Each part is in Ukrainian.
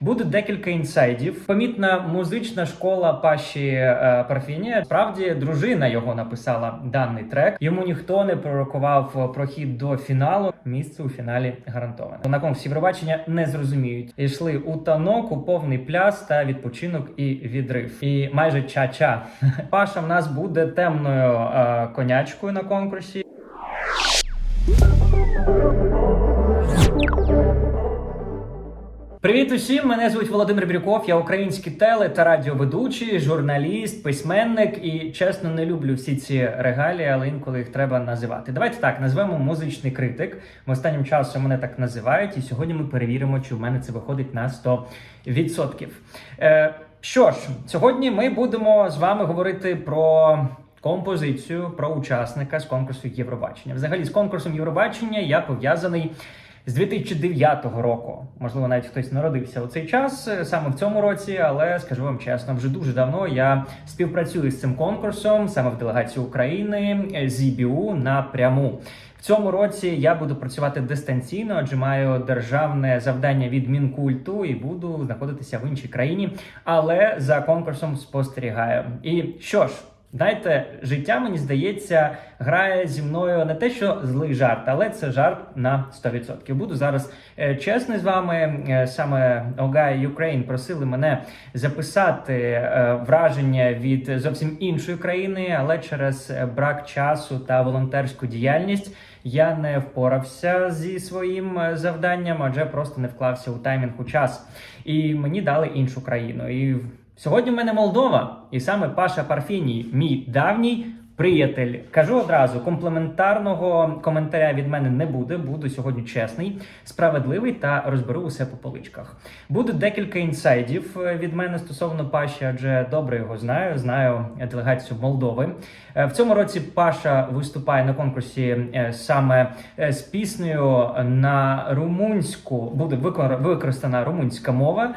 Буде декілька інсайдів. Помітна музична школа Паші е, Парфіні. Справді дружина його написала даний трек. Йому ніхто не пророкував прохід до фіналу. Місце у фіналі гарантоване. На конкурсі Євробачення не зрозуміють. Йшли у танок, у повний пляс та відпочинок і відрив. І майже ча-ча. Паша в нас буде темною е, конячкою на конкурсі. Привіт усім! Мене звуть Володимир Брюков. Я український теле та радіоведучий, журналіст, письменник і чесно не люблю всі ці регалії, але інколи їх треба називати. Давайте так назвемо музичний критик. В останнім часом мене так називають, і сьогодні ми перевіримо, чи в мене це виходить на 100%. Е, що ж, сьогодні ми будемо з вами говорити про. Композицію про учасника з конкурсу Євробачення. Взагалі, з конкурсом Євробачення я пов'язаний з 2009 року. Можливо, навіть хтось народився у цей час е, саме в цьому році, але скажу вам чесно, вже дуже давно я співпрацюю з цим конкурсом саме в делегації України е, з ІБУ напряму. В цьому році я буду працювати дистанційно, адже маю державне завдання від мінкульту і буду знаходитися в іншій країні, але за конкурсом спостерігаю. І що ж. Знаєте, життя мені здається грає зі мною не те, що злий жарт, але це жарт на 100%. Буду зараз е, чесний з вами. Е, саме Огай Ukraine просили мене записати е, враження від зовсім іншої країни, але через брак часу та волонтерську діяльність я не впорався зі своїм завданням, адже просто не вклався у таймінг у час. І мені дали іншу країну. І Сьогодні в мене Молдова, і саме Паша Парфіній, мій давній приятель. Кажу одразу, комплементарного коментаря від мене не буде. Буду сьогодні чесний, справедливий та розберу усе по поличках. Буде декілька інсайдів е, від мене стосовно Паші, адже добре його знаю. Знаю делегацію Молдови. Е, В цьому році Паша виступає на конкурсі е, саме з піснею на румунську. Буде використана румунська мова.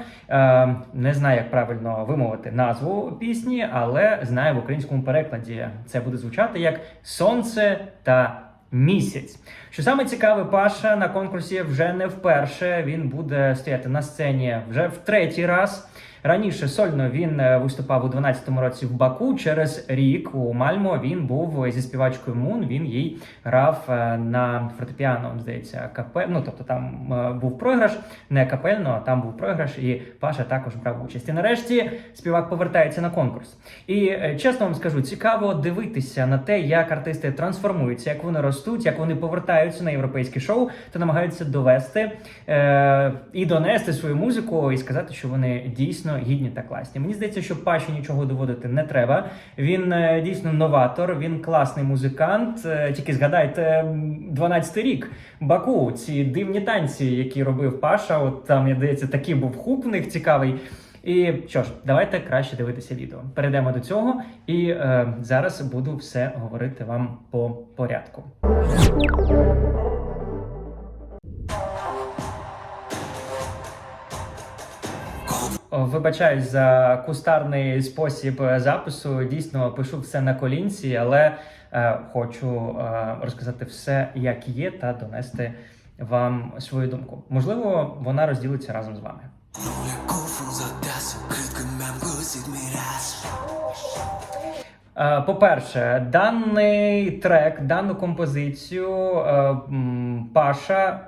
Не знаю, як правильно вимовити назву пісні, але знаю в українському перекладі. Це буде звучати як Сонце та місяць. Що саме цікаве, Паша на конкурсі вже не вперше. Він буде стояти на сцені вже в третій раз. Раніше сольно він е, виступав у 12-му році в Баку. Через рік у Мальмо він був зі співачкою Мун. Він їй грав е, на фортепіано, здається, капель. Ну тобто там е, був програш, не капельно, а там був програш, і Паша також брав участь. І нарешті співак повертається на конкурс. І чесно вам скажу, цікаво дивитися на те, як артисти трансформуються, як вони ростуть, як вони повертаються на європейське шоу та намагаються довести е- і донести свою музику і сказати, що вони дійсно гідні та класні. Мені здається, що Паші нічого доводити не треба. Він е, дійсно новатор, він класний музикант. Е, Тільки згадайте 12-й рік Баку, ці дивні танці, які робив Паша. От там, я здається, такий був хук в них цікавий. І що ж, давайте краще дивитися відео. Перейдемо до цього, і е, зараз буду все говорити вам по порядку. Вибачаюсь за кустарний спосіб е, запису. Дійсно пишу все на колінці, але е, хочу е, розказати все, як є, та донести вам свою думку. Можливо, вона розділиться разом з вами. Е, По-перше, даний трек, дану композицію е, Паша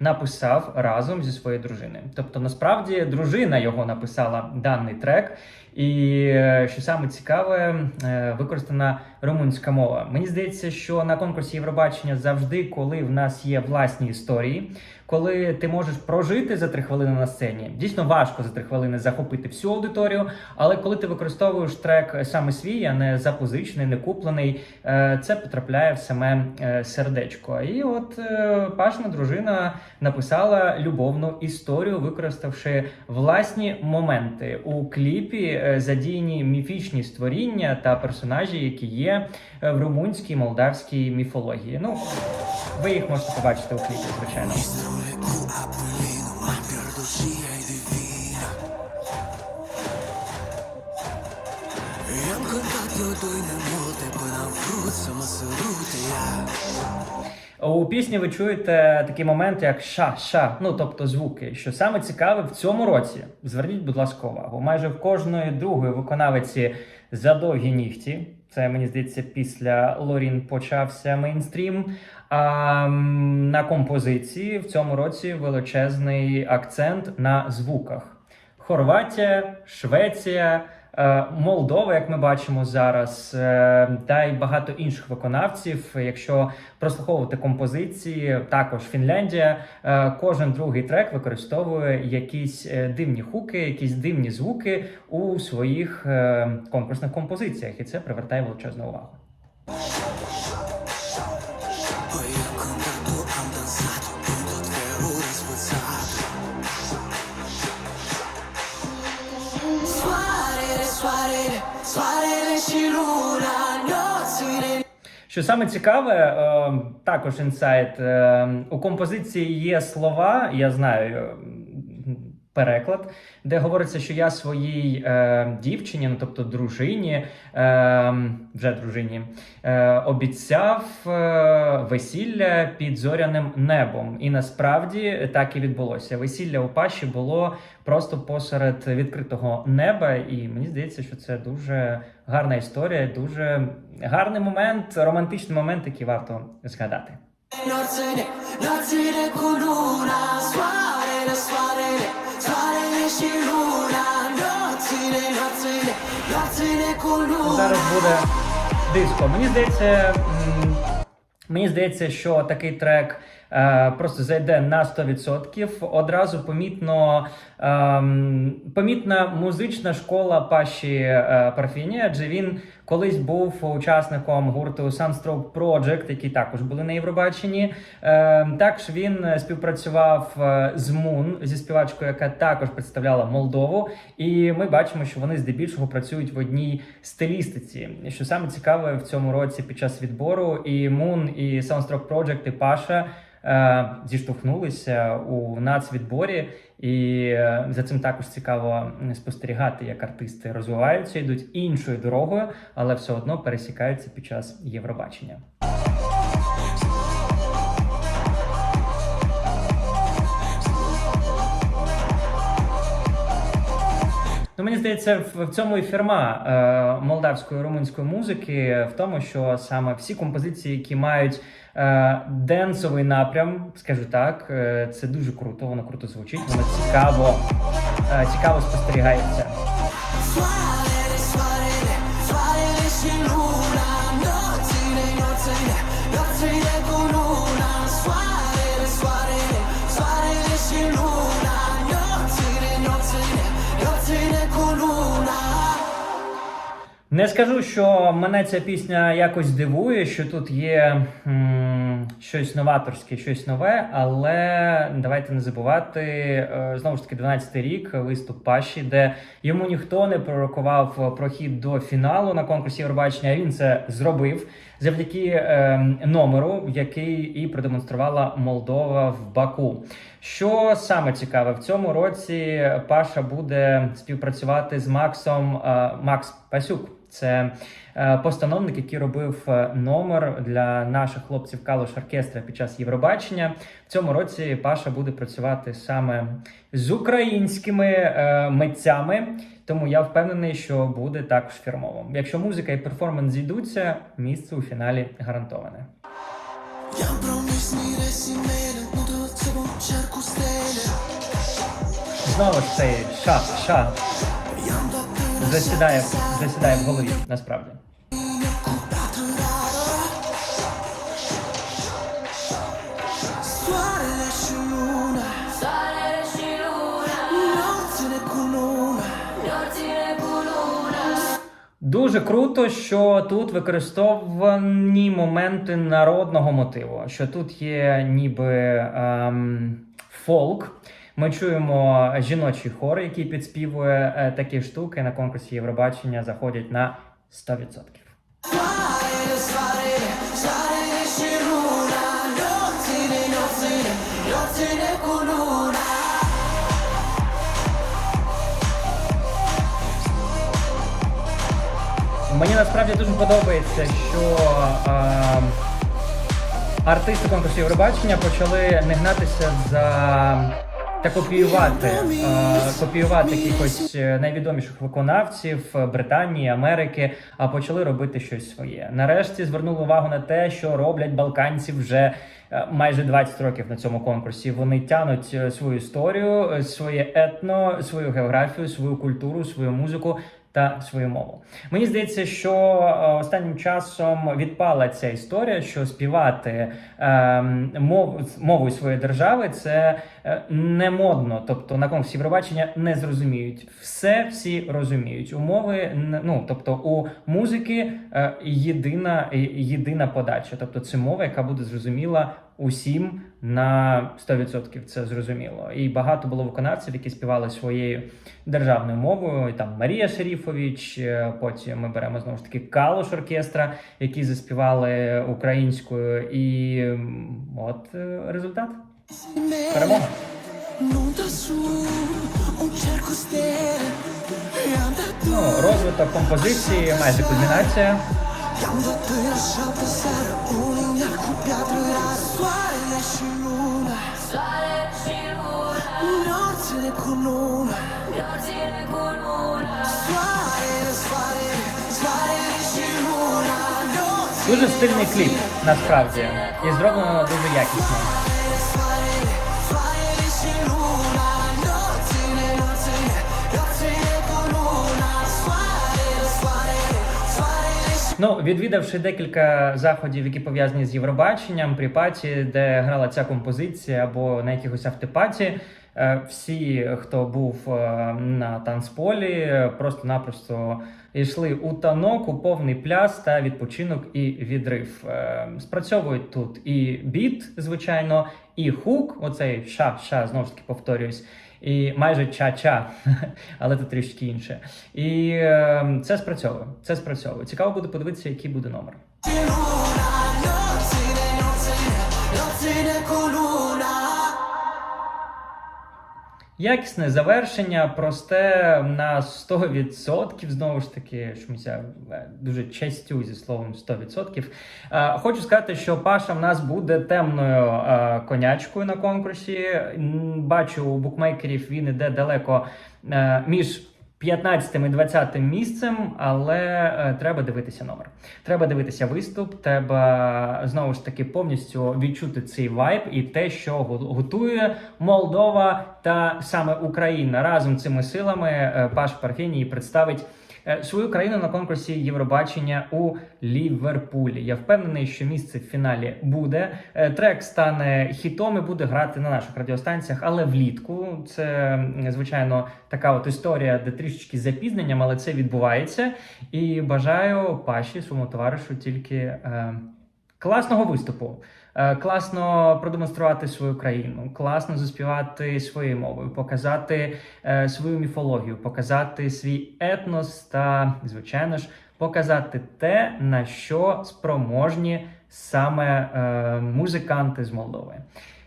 написав разом зі своєю дружиною. Тобто, насправді, дружина його написала даний трек, і е, що саме цікаве, е, використана румунська мова. Мені здається, що на конкурсі Євробачення завжди, коли в нас є власні історії, коли ти можеш прожити за три хвилини на сцені, дійсно важко за три хвилини захопити всю аудиторію. Але коли ти використовуєш трек саме свій, а не запозичений, не куплений, е, це потрапляє в саме е, сердечко. І от е, Пашина дружина написала любовну історію, використавши власні моменти у кліпі, задіяні міфічні створіння та персонажі, які є е, в румунській молдавській міфології. Ну ви їх можете побачити у кліпі, звичайно. У пісні ви чуєте такий момент, як ша, ша, ну тобто звуки. Що саме цікаве в цьому році, зверніть, будь ласка, увагу. Майже в кожної другої виконавиці задовгі нігті. Це мені здається, після Лорін почався мейнстрім. А на композиції в цьому році величезний акцент на звуках. Хорватія, Швеція, Молдова, як ми бачимо зараз, е, та й багато інших виконавців. Якщо прослуховувати композиції, також Фінляндія, е, кожен другий трек використовує якісь е, дивні хуки, якісь дивні звуки у своїх е, конкурсних композиціях, і це привертає величезну увагу. Що саме цікаве, е, також інсайт. Е, у композиції є слова, я знаю е, переклад, де говориться, що я своїй е, дівчині, ну тобто дружині, е, вже дружині, е, обіцяв е, весілля під зоряним небом. І насправді так і відбулося. Весілля у Паші було просто посеред відкритого неба, і мені здається, що це дуже гарна історія, дуже гарний момент, романтичний момент, який варто згадати. Nopțile, nopțile cu luna Soarele, soarele, soarele și Зараз буде диско. Мені здається, мені здається, що такий трек е, просто зайде на 100%. Одразу помітно помітна музична школа Паші е, Парфіні, адже він колись був учасником гурту Sunstroke Project, які також були на Євробаченні. Е, також він співпрацював е, з Мун зі співачкою, яка також представляла Молдову. І ми бачимо, що вони здебільшого працюють в одній стилістиці. Що саме цікаве в цьому році під час відбору, і Мун, і Soundstruck Project, і Паша. е, Зіштовхнулися у нацвідборі, і е, за цим також цікаво спостерігати, як артисти розвиваються, йдуть іншою дорогою, але все одно пересікаються під час Євробачення. Ну, мені здається, в, цьому і фірма е, молдавської румунської музики, в тому, що саме всі композиції, які мають е, денсовий напрям, скажу так, е, це дуже круто, воно круто звучить, воно цікаво, е, цікаво спостерігається. Не скажу, що мене ця пісня якось дивує, що тут є м, щось новаторське, щось нове, але давайте не забувати е, знову ж таки 12-й рік виступ Паші, де йому ніхто не пророкував прохід до фіналу на конкурсі Євробачення. Він це зробив завдяки е, номеру, який і продемонструвала Молдова в Баку. Що саме цікаве, в цьому році Паша буде співпрацювати з Максом е, Макс Пасюк. Це постановник, який робив номер для наших хлопців Калош Оркестра під час Євробачення. В цьому році Паша буде працювати саме з українськими е, митцями. Тому я впевнений, що буде також фірмово. Якщо музика і перформанс зійдуться, місце у фіналі гарантоване. Stele Знову ж цей ша, ша засідає, засідає в голові, насправді. Дуже круто, що тут використовані моменти народного мотиву, що тут є ніби ем, фолк. Ми чуємо жіночий хор, який підспівує е, такі штуки на конкурсі Євробачення, заходять на 100%. Мені насправді дуже подобається, що е, артисти конкурсу Євробачення почали не гнатися за та копіювати, е, копіювати якихось е, найвідоміших виконавців Британії, Америки, а почали робити щось своє. Нарешті звернули увагу на те, що роблять балканці вже е, майже 20 років на цьому конкурсі. Вони тянуть е, свою історію, своє етно, свою географію, свою культуру, свою музику та свою мову. Мені здається, що е, останнім часом відпала ця історія, що співати е, мов, мовою своєї держави це е, не модно. Тобто на конкурсі Євробачення не зрозуміють. Все всі розуміють. Умови ну тобто у музики е, єдина єдина подача, тобто це мова, яка буде зрозуміла усім на 100% це зрозуміло. І багато було виконавців, які співали своєю державною мовою. Там Марія Шеріфович. е, Потім ми беремо знову ж таки Калуш оркестра, які заспівали українською. І от е, результат. Перемога. Ну, розвиток композиції, майже кульмінація. Soare nasce luna Soare și luna Norzile con luna Nopțile cu luna Soare, soare, soare nasce luna Norzile Дуже стильний кліп, насправді, і зроблено дуже якісно. Ну, відвідавши декілька заходів, які пов'язані з Євробаченням, припаті, де грала ця композиція, або на якихось автопаті, е, всі, хто був е, на танцполі, е, просто-напросто йшли у танок, у повний пляс та відпочинок і відрив. Спрацьовують тут і біт, звичайно, і хук, оцей ша-ша, знову ж таки повторююсь. І майже ча-ча, але тут трішки інше. І е, це спрацьовує. Це спрацьовує. Цікаво буде подивитися, який буде номер. Якісне завершення, просте на 100%, знову ж таки, чомуся е, дуже частю зі словом 100%. Е, Хочу сказати, що Паша в нас буде темною е, конячкою на конкурсі. Бачу, у букмекерів він іде далеко між 15 і 20 місцем, але е, треба дивитися номер. Треба дивитися виступ, треба знову ж таки повністю відчути цей вайб і те, що го- готує Молдова та саме Україна разом цими силами е, Паш Парфіній представить. Е, Свою країну на конкурсі Євробачення у Ліверпулі. Я впевнений, що місце в фіналі буде. Е, Трек стане хітом і буде грати на наших радіостанціях, але влітку. Це звичайно така от історія, де трішечки запізненням, але це відбувається. І бажаю Паші, своєму товаришу, тільки е, класного виступу. Е, Класно продемонструвати свою країну, класно заспівати своєю мовою, показати е, свою міфологію, показати свій етнос та, звичайно ж, показати те, на що спроможні саме е, музиканти з Молдови.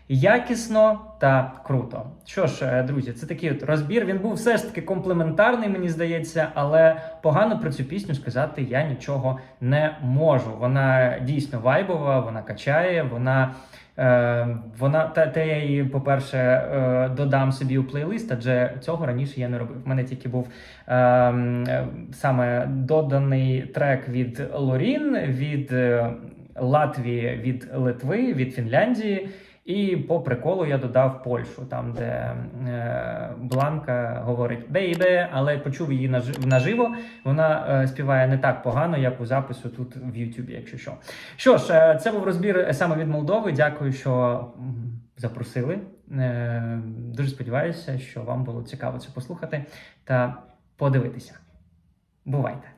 Якісно та круто. Що ж, е, друзі, це такий от розбір. Він був все ж таки комплементарний, мені здається, але погано про цю пісню сказати я нічого не можу. Вона дійсно вайбова, вона качає, вона. Е, вона та, та я її, по-перше, е, додам собі у плейлист, адже цього раніше я не робив. У мене тільки був е, е, саме доданий трек від Лорін, від е, Латвії, від Литви, від Фінляндії. І по приколу я додав Польщу, там де е, Бланка говорить бейбе, але почув її наж- наживо. Вона е, співає не так погано, як у запису тут в Ютубі, якщо що. Що ж, е, це був розбір саме від Молдови. Дякую, що запросили. Е, дуже сподіваюся, що вам було цікаво це послухати та подивитися. Бувайте!